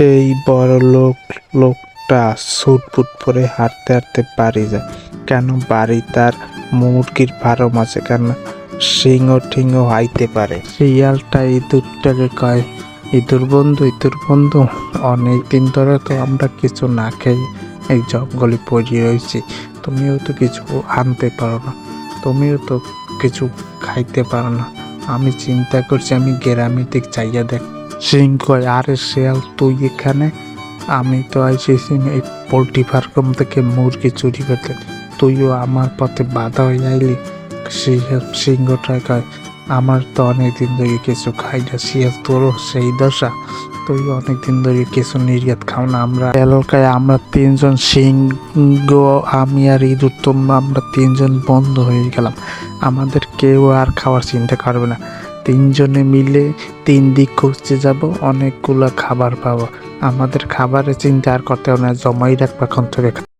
এই বড় লোক, লোকটা স্যুট বুট পরে হাঁটতে হাঁটতে বাড়ি যায়। কেন? বাড়ি তার মুরগির ফার্ম আছে। কেন? সিংহ টিংহ আইতে পারে। শিয়ালটা ইঁদুরটাকে কয়, ইঁদুর বন্ধু ইঁদুর বন্ধু, অনেক দিন ধরে তো আমরা কিছু না খেয়ে এই জঙ্গলে পড়ে রয়েছি। তুমিও তো কিছু আনতে পারো না। তুমিও তো কিছু খাইতে পারো না। আমি চিন্তা করছি, আমি গ্রামের দিক চাইয়া দেখ সিং কয় আরে শিয়াল তুই এখানে? আমি তো আইসিছি এই পোলট্রি ফার্ম থেকে মুরগি চুরি করতে। তুইও আমার পথে বাধা হয়ে আইলি? সিংহটা কয় আমার তো অনেক দিন ধরে কিছু খাই না। শিয়াল তোরও সেই দশা। তুই অনেক দিন ধরে কিছু নির্যাত খাও না। আমরা এলাকায় আমরা তিনজন সিংহ আমি আর ইঁদুর, তোমরা আমরা তিনজন বন্ধ হয়ে গেলাম। আমাদের কেউ আর খাওয়ার চিন্তা করবে না। তিনজনে মিলে তিন দিক খুঁজতে যাব, অনেকগুলো খাবার পাবো। আমাদের খাবারের চিন্তা আর করতে হবে না, জমাই রাখবে এখন থেকে।